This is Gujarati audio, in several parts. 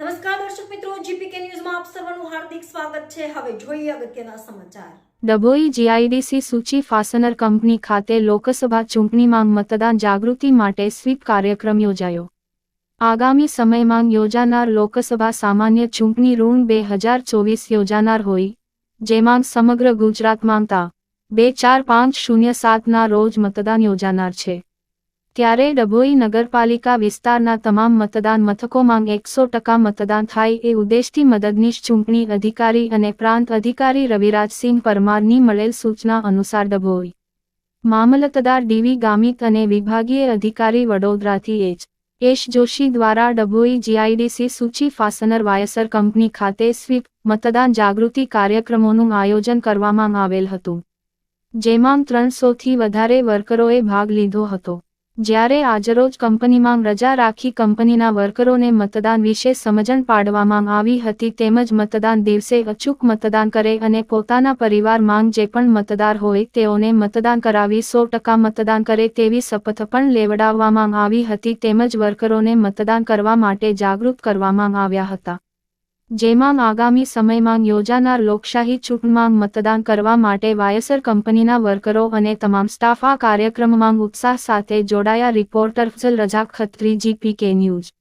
નમસ્કાર દર્શક મિત્રો, જીપીકે ન્યૂઝમાં આપ સર્વનું હાર્દિક સ્વાગત છે. હવે જોઈએ અગત્યના સમાચાર. ડભોઈ જીઆઈડીસી સૂચિ ફાસનર કંપની ખાતે લોકસભા ચૂંટણીમાં મતદાન જાગૃતિ માટે સ્વીપ કાર્યક્રમ યોજાયો. આગામી સમયમાં યોજાનાર લોકસભા સામાન્ય ચૂંટણી ઋણ બે હજાર ચોવીસ યોજાનાર હોય, જેમાં સમગ્ર ગુજરાતમાં તા બે ચાર પાંચ શૂન્ય સાતના રોજ મતદાન યોજાનાર છે. ત્યારે ડભોઈ નગરપાલિકા વિસ્તારના તમામ મતદાન મથકોમાં એકસો ટકા મતદાન થાય એ ઉદ્દેશથી મદદનીશ ચૂંટણી અધિકારી અને પ્રાંત અધિકારી રવિરાજસિંહ પરમારની મળેલ સૂચના અનુસાર ડભોઈ મામલતદાર ડીવી ગામિત અને વિભાગીય અધિકારી વડોદરાથી એચ. એશ જોશી દ્વારા ડભોઈ જીઆઈડીસી સૂચિ ફાસનર વાયસર કંપની ખાતે સ્વીપ મતદાન જાગૃતિ કાર્યક્રમોનું આયોજન કરવામાં આવેલ હતું, જેમાં ત્રણસોથી વધારે વર્કરોએ ભાગ લીધો હતો. જ્યારે આજરોજ કંપનીમાં રજા રાખી કંપનીના વર્કરોને મતદાન વિશે સમજણ પાડવામાં આવી હતી તેમજ મતદાન દિવસે અચૂક મતદાન કરે અને પોતાના પરિવાર માંગ જે પણ મતદાર હોય તેઓને મતદાન કરાવી સો ટકા મતદાન કરે તેવી શપથ પણ લેવડાવવામાં આવી હતી તેમજ વર્કરોને મતદાન કરવા માટે જાગૃત કરવામાં આવ્યા હતા. જેમાં આગામી સમયમાં યોજાનાર લોકશાહી ચૂંટણીમાં મતદાન કરવા માટે વાયસર કંપનીના વર્કરો અને તમામ સ્ટાફ આ કાર્યક્રમમાં ઉત્સાહ સાથે જોડાયા. Reporter Fazal Raza Khatri GPK news.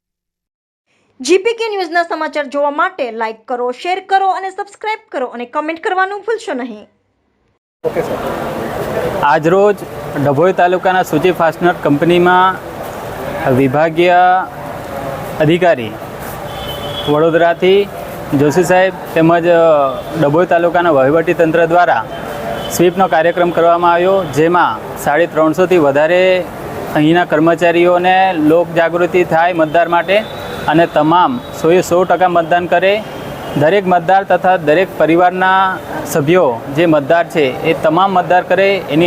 GPK ન્યૂઝના સમાચાર જોવા માટે લાઈક કરો શેર કરો અને સબસ્ક્રાઇબ કરો અને કમેન્ટ કરવાનું ભૂલશો નહીં. આજરોજ ડભોઈ તાલુકાના સૂચિ ફાસ્ટનર કંપનીમાં વિભાગીય અધિકારી વડોદરાથી જોશી સાહેબ તેમજ ડભોઈ તાલુકાના વહીવટીતંત્ર દ્વારા સ્વીપનો કાર્યક્રમ કરવામાં આવ્યો, જેમાં સાડી ત્રણસોથી વધારે અહીંના કર્મચારીઓને લોક જાગૃતિ થાય મતદાર માટે અને તમામ સોએ સો ટકા મતદાન કરે. દરેક મતદાર તથા દરેક પરિવારના સભ્યો જે મતદાર છે એ તમામ મતદાર કરે, એની